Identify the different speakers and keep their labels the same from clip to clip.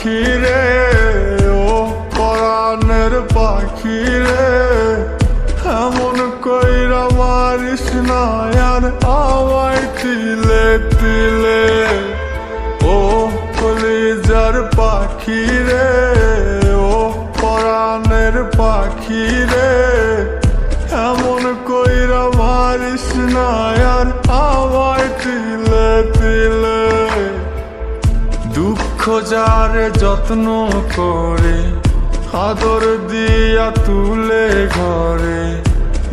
Speaker 1: পাখি রে, ও পরাণের পাখি রে। এমন কইরা মারিস না আমায় তিলে তিলে। ও কলিজার পাখি রে, ও পরাণের পাখি যারে যত্ন করে, আদর দিয়া তুলে ঘরে।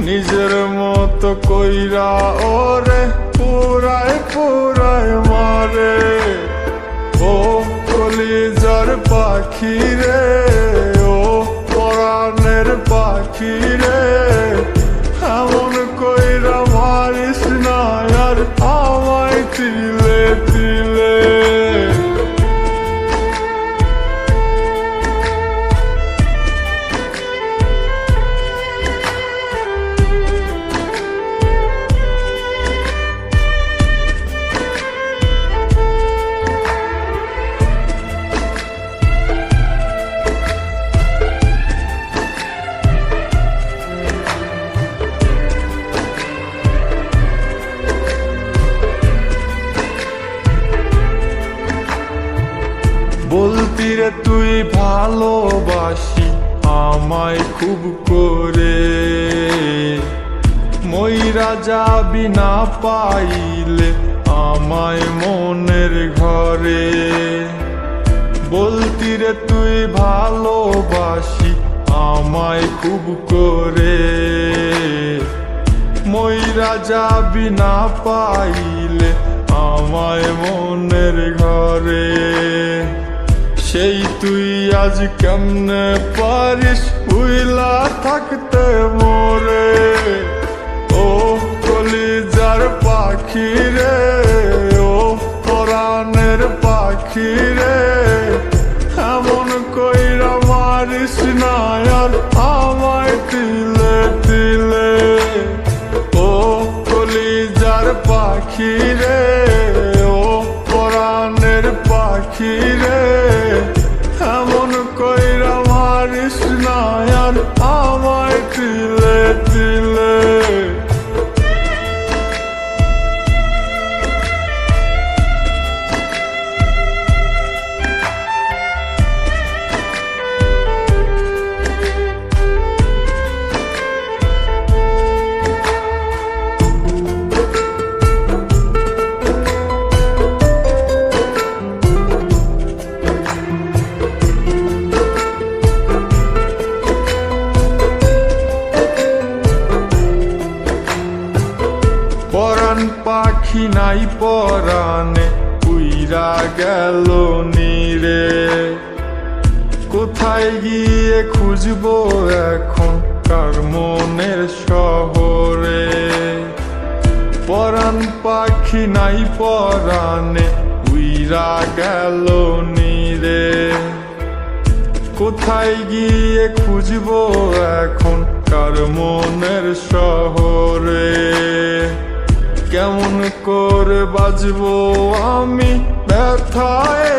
Speaker 1: নিজের মতো কইরা ওরে, পুরায় পুরায় মারে। ও কলিজার পাখি রে, ও পরাণের পাখি রে। এমন কইরা মারিস না আর আমায় তিলে রে, তুই ভালোবাসি আমায় খুব করে। ময়রা যাবি না পাইলে আমায় মনের ঘরে। বলতি রে, তুই ভালোবাসি আমায় খুব করে। ময়রা যাবি না পাইলে আমায় সেই তুই আজ কেমনে পারিস? উইলা থাকতে মোরে। ও কলিজার পাখি রে, ও পরাণের পাখি রে। তিলে নাই পরাণে, উইরা গেল নীরে। কোথায় গিয়ে খুঁজবো এখন কার মনের শহরে? পরাণ পাখি নাই পরাণে, উইরা গেল নীরে। কোথায় গিয়ে খুঁজবো এখন কার মনের শহরে? করে বাজবো আমি ব্যথায়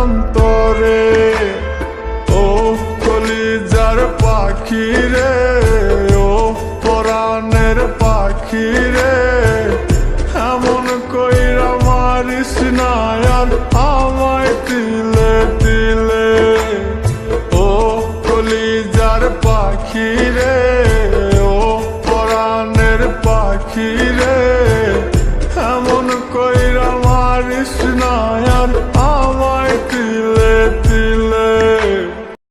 Speaker 1: অন্তরে। ও কলিজার পাখি রে ও পরাণের পাখি রে এমন কইরা মারিস না আমায় তিলে তিলে